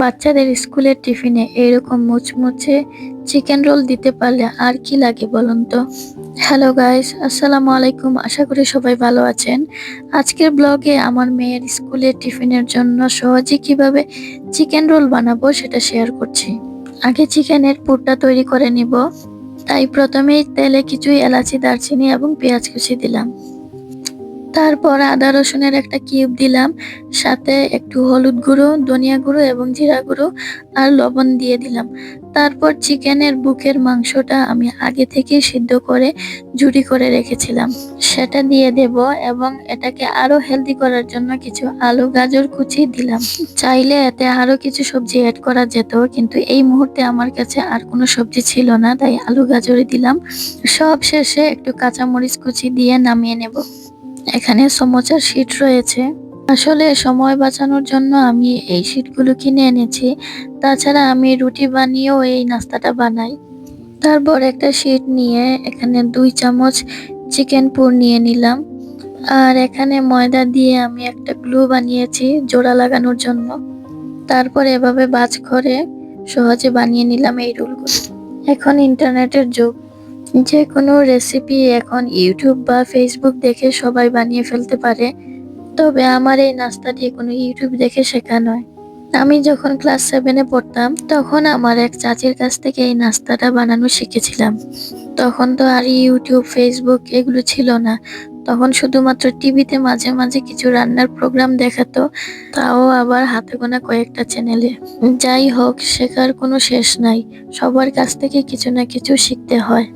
বাচ্চাদের স্কুলের টিফিনে এরকম মুচমুচে চিকেন রোল দিতে পারলে আর কি লাগে বলুন তো? হ্যালো গাইস আসসালামু আলাইকুম। আশা করি সবাই ভালো আছেন। আজকের ব্লগে আমার মেয়ের স্কুলের টিফিনের জন্য সহজে কীভাবে চিকেন রোল বানাবো সেটা শেয়ার করছি। আগে চিকেনের পুরটা তৈরি করে নিব। তাই প্রথমেই তেলে কিছু এলাচি, দারচিনি এবং পেঁয়াজ কুচি দিলাম। তারপর আদা রসুনের একটা কিউব দিলাম, সাথে একটু হলুদ গুঁড়ো, ধনিয়া গুঁড়ো এবং জিরা গুঁড়ো আর লবণ দিয়ে দিলাম। তারপর চিকেনের বুকের মাংসটা আমি আগে থেকে সিদ্ধ করে জুড়ি করে রেখেছিলাম। সেটা দিয়ে দেব এবং এটাকে আরও হেলদি করার জন্য কিছু আলু, গাজর কুচি দিলাম। চাইলে এতে আরও কিছু সবজি অ্যাড করা যেত কিন্তু এই মুহূর্তে আমার কাছে আর কোনো সবজি ছিল না, তাই আলু, গাজরই দিলাম। সব শেষে একটু কাঁচামরিচ কুচি দিয়ে নামিয়ে নেব। এখানে সমোচার শীট রয়েছে। আসলে সময় বাঁচানোর জন্য আমি এই শীটগুলো কিনে এনেছি। তাছাড়া আমি রুটি বানিয়েও এই নাস্তাটা বানাই। তারপর একটা শীট নিয়ে এখানে দুই চামচ চিকেন পুর নিয়ে নিলাম। আর এখানে ময়দা দিয়ে আমি একটা গ্লু বানিয়েছি জোড়া লাগানোর জন্য। তারপর এভাবে বাজ করে সহজে বানিয়ে নিলাম এই রুলগুলো। এখন ইন্টারনেটের যুগ। যে কোনো রেসিপি এখন ইউটিউব বা ফেসবুক দেখে সবাই বানিয়ে ফেলতে পারে। তবে আমার এই নাস্তাটি কোনো ইউটিউব দেখে শেখা নয়। আমি যখন ক্লাস সেভেনে পড়তাম, তখন আমার এক চাচির কাছ থেকে এই নাস্তাটা বানানো শিখেছিলাম। তখন তো আর ইউটিউব ফেসবুক এগুলো ছিল না। তখন শুধুমাত্র টিভিতে মাঝে মাঝে কিছু রান্নার প্রোগ্রাম দেখাতো, তাও আবার হাতে গোনা কয়েকটা চ্যানেলে যাই হোক, শেখার কোনো শেষ নাই। সবার কাছ থেকে কিছু না কিছু শিখতে হয়।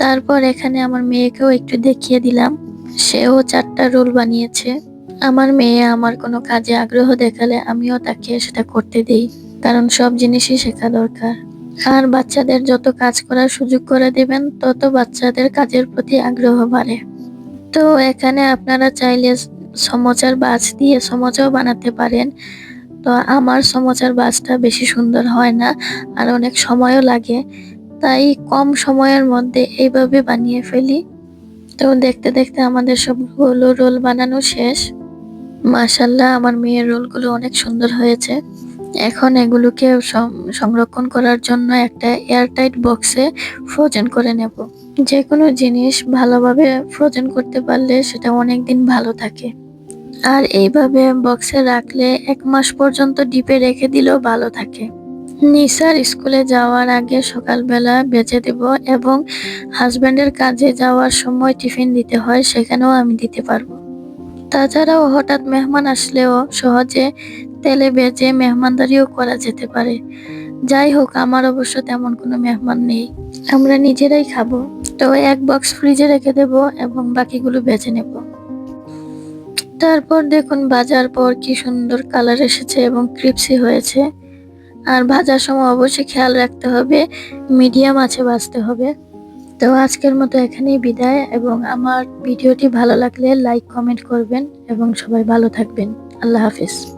তারপর এখানে আমার মেয়েকেও একটু দেখিয়ে দিলাম। সেও চারটা রোল বানিয়েছে। আমার মেয়ে আমার কোনো কাজে আগ্রহ দেখালে আমিও তাকে সেটা করতে দিই, কারণ সব জিনিসই শেখা দরকার। আর বাচ্চাদের যত কাজ করার সুযোগ করে দেবেন, তত বাচ্চাদের কাজের প্রতি আগ্রহ বাড়ে। তো এখানে আপনারা চাইলে সমোচার বাজ দিয়ে সমোচাও বানাতে পারেন। তো আমার সমোচার বাজটা বেশি সুন্দর হয় না, আর অনেক সময়ও লাগে। তাই কম সময়ের মধ্যে এইভাবে বানিয়ে ফেলি। তো দেখতে দেখতে আমাদের সবগুলো রোল বানানো শেষ। মাশাল্লাহ আমার মেয়ের রোলগুলো অনেক সুন্দর হয়েছে। এখন এগুলোকে সংরক্ষণ করার জন্য একটা এয়ারটাইট বক্সে ফ্রোজেন করে নেব। যে কোনো জিনিস ভালোভাবে ফ্রোজেন করতে পারলে সেটা অনেক দিন ভালো থাকে। আর এইভাবে বক্সে রাখলে এক মাস পর্যন্ত ডিপে রেখে দিলেও ভালো থাকে। নিসার স্কুলে যাওয়ার আগে সকালবেলা বেজে দেব এবং হাজব্যান্ডের কাজে যাওয়ার সময় টিফিন দিতে হয়, সেখানেও আমি দিতে পারব। তাছাড়াও হঠাৎ মেহমান আসলেও সহজে তেলে বেজে মেহমানদারিও করা যেতে পারে। যাই হোক, আমার অবশ্য তেমন কোনো মেহমান নেই। আমরা নিজেরাই খাব। তো এক বক্স ফ্রিজে রেখে দেব এবং বাকিগুলো বেজে নেব। তারপর দেখুন বাজার পর কি সুন্দর কালার এসেছে এবং ক্রিপসি হয়েছে। আর ভাজার সময় অবশ্যই খেয়াল রাখতে হবে, মিডিয়াম আছে ভাজতে হবে। তো আজকের মতো এখানেই বিদায় এবং আমার ভিডিওটি ভালো লাগলে লাইক, কমেন্ট করবেন এবং সবাই ভালো থাকবেন। আল্লাহ হাফিজ।